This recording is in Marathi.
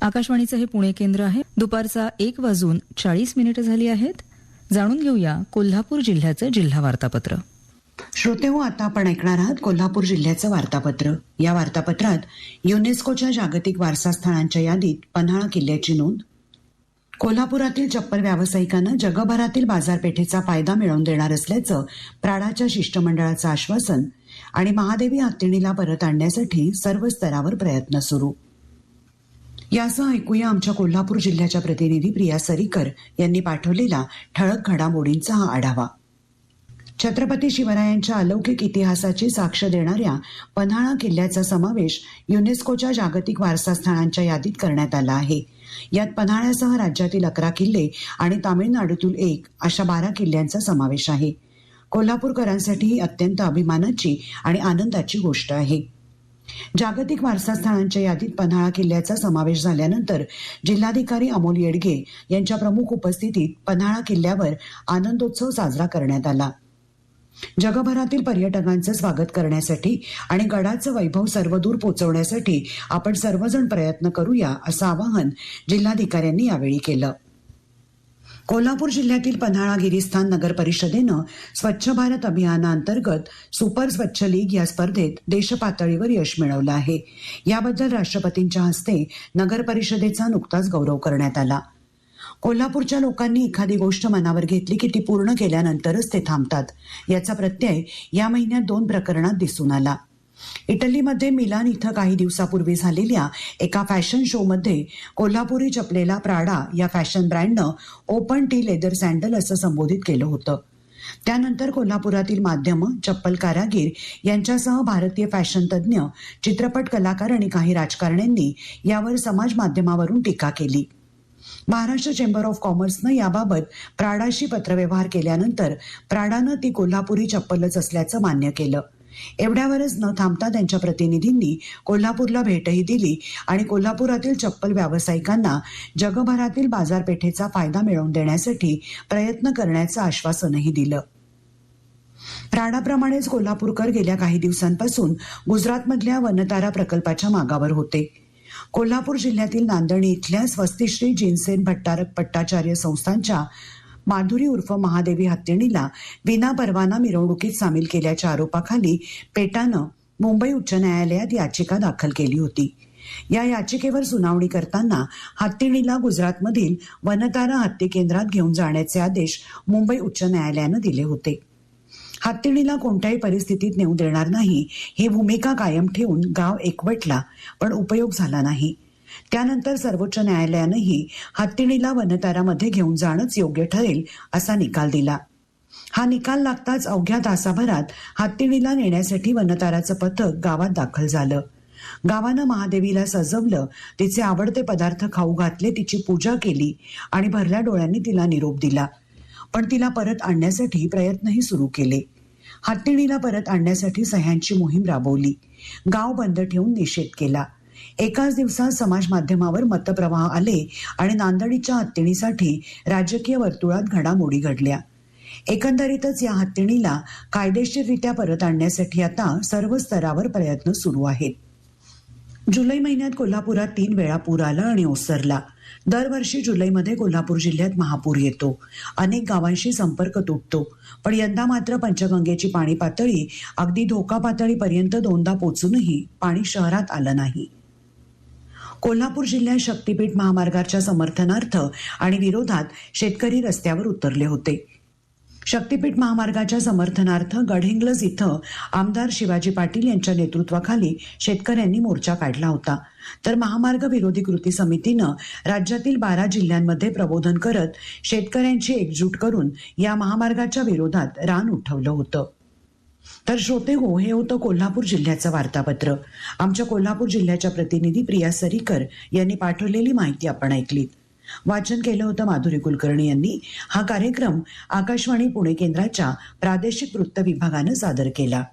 आकाशवाणीचं हे पुणे केंद्र आहे. दुपारचा एक वाजून चाळीस मिनिटं झाली आहेत. जाणून घेऊया कोल्हापूर जिल्ह्याचं जिल्हा वार्तापत्र. श्रोते हो आता आपण ऐकणार आहात कोल्हापूर जिल्ह्याचं वार्तापत्र. या वार्तापत्रात युनेस्कोच्या जागतिक वारसा स्थळांच्या यादीत पन्हाळा किल्ल्याची नोंद. कोल्हापुरातील चप्पल व्यावसायिकांना जगभरातील बाजारपेठेचा फायदा मिळवून देणार असल्याचं प्राडाच्या शिष्टमंडळाचं आश्वासन आणि महादेवी हत्तीणीला परत आणण्यासाठी सर्व स्तरावर प्रयत्न सुरू. यासह ऐकूया आमच्या कोल्हापूर जिल्ह्याच्या प्रतिनिधी प्रिया सरीकर यांनी पाठवलेला ठळक घडामोडींचा हा आढावा. छत्रपती शिवरायांच्या अलौकिक इतिहासाची साक्ष देणाऱ्या पन्हाळा किल्ल्याचा समावेश युनेस्कोच्या जागतिक वारसा स्थळांच्या यादीत करण्यात आला आहे. यात पन्हाळ्यासह राज्यातील अकरा किल्ले आणि तामिळनाडूतील एक अशा बारा किल्ल्यांचा समावेश आहे. कोल्हापूरकरांसाठी ही अत्यंत अभिमानाची आणि आनंदाची गोष्ट आहे. जागतिक वारसा स्थळांच्या यादीत पन्हाळा किल्ल्याचा समावेश झाल्यानंतर जिल्हाधिकारी अमोल येडगे यांच्या प्रमुख उपस्थितीत पन्हाळा किल्ल्यावर आनंदोत्सव साजरा करण्यात आला. जगभरातील पर्यटकांचं स्वागत करण्यासाठी आणि गडाचं वैभव सर्वदूर पोचवण्यासाठी आपण सर्वजण प्रयत्न करूया असं आवाहन जिल्हाधिकाऱ्यांनी यावेळी केलं. कोल्हापूर जिल्ह्यातील पन्हाळा गिरीस्थान नगर परिषदेनं स्वच्छ भारत अभियानाअंतर्गत सुपर स्वच्छ लीग या स्पर्धेत देशपातळीवर यश मिळवलं आहे. याबद्दल राष्ट्रपतींच्या हस्ते नगर परिषदेचा नुकताच गौरव करण्यात आला. कोल्हापूरच्या लोकांनी एखादी गोष्ट मनावर घेतली की ती पूर्ण केल्यानंतरच ते थांबतात. याचा प्रत्यय या महिन्यात दोन प्रकरणात दिसून आला. इटलीमध्ये मिलान इथं काही दिवसापूर्वी झालेल्या एका फॅशन शोमध्ये कोल्हापुरी चपलेला प्राडा या फॅशन ब्रँडनं ओपन टी लेदर सँडल असं संबोधित केलं होतं. त्यानंतर कोल्हापुरातील माध्यमं चप्पल कारागीर यांच्यासह भारतीय फॅशन तज्ज्ञ चित्रपट कलाकार आणि काही राजकारण्यांनी यावर समाज माध्यमावरून टीका केली. महाराष्ट्र चेंबर ऑफ कॉमर्सनं याबाबत प्राडाशी पत्रव्यवहार केल्यानंतर प्राडानं ती कोल्हापुरी चप्पलच असल्याचं मान्य केलं. एवढ्यावरच न थांबता त्यांच्या प्रतिनिधींनी कोल्हापूरला भेटही दिली आणि कोल्हापुरातील चप्पल व्यावसायिकांना जगभरातील बाजारपेठेचा फायदा मिळवून देण्यासाठी प्रयत्न करण्याचं आश्वासनही दिलं. प्राणाप्रमाणेच कोल्हापूरकर गेल्या काही दिवसांपासून गुजरातमधल्या वनतारा प्रकल्पाच्या मागावर होते. कोल्हापूर जिल्ह्यातील नांदणी इथल्या स्वस्तिश्री जिनसेन भट्टारक पट्टाचार्य संस्थांच्या माधुरी उर्फ महादेवी हत्तीणीला विना परवाना मिरवणुकीत सामील केल्याच्या आरोपाखाली पेटानं मुंबई उच्च न्यायालयात याचिका दाखल केली होती. या याचिकेवर सुनावणी करताना हत्तीणीला गुजरातमधील वनतारा हत्ती केंद्रात घेऊन जाण्याचे आदेश मुंबई उच्च न्यायालयानं दिले होते. हत्तीणीला कोणत्याही परिस्थितीत नेऊ देणार नाही ही भूमिका कायम ठेवून गाव एकवटला पण उपयोग झाला नाही. त्यानंतर सर्वोच्च न्यायालयानंही हत्तीणीला वनतारामध्ये घेऊन जाणंच योग्य ठरेल असा निकाल दिला. हा निकाल लागताच अवघ्या तासाभरात हत्तीणीला नेण्यासाठी वनताराचं पथक गावात दाखल झालं. गावानं महादेवीला सजवलं तिचे आवडते पदार्थ खाऊ घातले तिची पूजा केली आणि भरल्या डोळ्यांनी तिला निरोप दिला. पण तिला परत आणण्यासाठी प्रयत्नही सुरू केले. हत्तीणीला परत आणण्यासाठी सह्यांची मोहीम राबवली. गाव बंद ठेवून निषेध केला. एकाच दिवसात समाज माध्यमावर मतप्रवाह आले आणि नांदडीच्या हत्तीणीसाठी राजकीय वर्तुळात घडामोडी घडल्या. एकंदरीतच या हत्तीणीला कायदेशीररित्या परत आणण्यासाठी आता सर्व स्तरावर प्रयत्न सुरू आहेत. जुलै महिन्यात कोल्हापुरात तीन वेळा पूर आला आणि ओसरला. दरवर्षी जुलैमध्ये कोल्हापूर जिल्ह्यात महापूर येतो. अनेक गावांशी संपर्क तुटतो. पण यंदा मात्र पंचगंगेची पाणी पातळी अगदी धोका पातळीपर्यंत दोनदा पोचूनही पाणी शहरात आलं नाही. कोल्हापूर जिल्ह्यात शक्तीपीठ महामार्गाच्या समर्थनार्थ आणि विरोधात शेतकरी रस्त्यावर उतरले होते. शक्तीपीठ महामार्गाच्या समर्थनार्थ गडहिंग्लज इथं आमदार शिवाजी पाटील यांच्या नेतृत्वाखाली शेतकऱ्यांनी मोर्चा काढला होता. तर महामार्ग विरोधी कृती समितीनं राज्यातील बारा जिल्ह्यांमध्ये प्रबोधन करत शेतकऱ्यांची एकजूट करून या महामार्गाच्या विरोधात रान उठवलं होतं. तर श्रोते हो हे होतं कोल्हापूर जिल्ह्याचं वार्तापत्र. आमच्या कोल्हापूर जिल्ह्याच्या प्रतिनिधी प्रिया सरीकर यांनी पाठवलेली माहिती आपण ऐकलीत. वाचन केलं होतं माधुरी कुलकर्णी यांनी. हा कार्यक्रम आकाशवाणी पुणे केंद्राच्या प्रादेशिक वृत्त विभागानं सादर केला.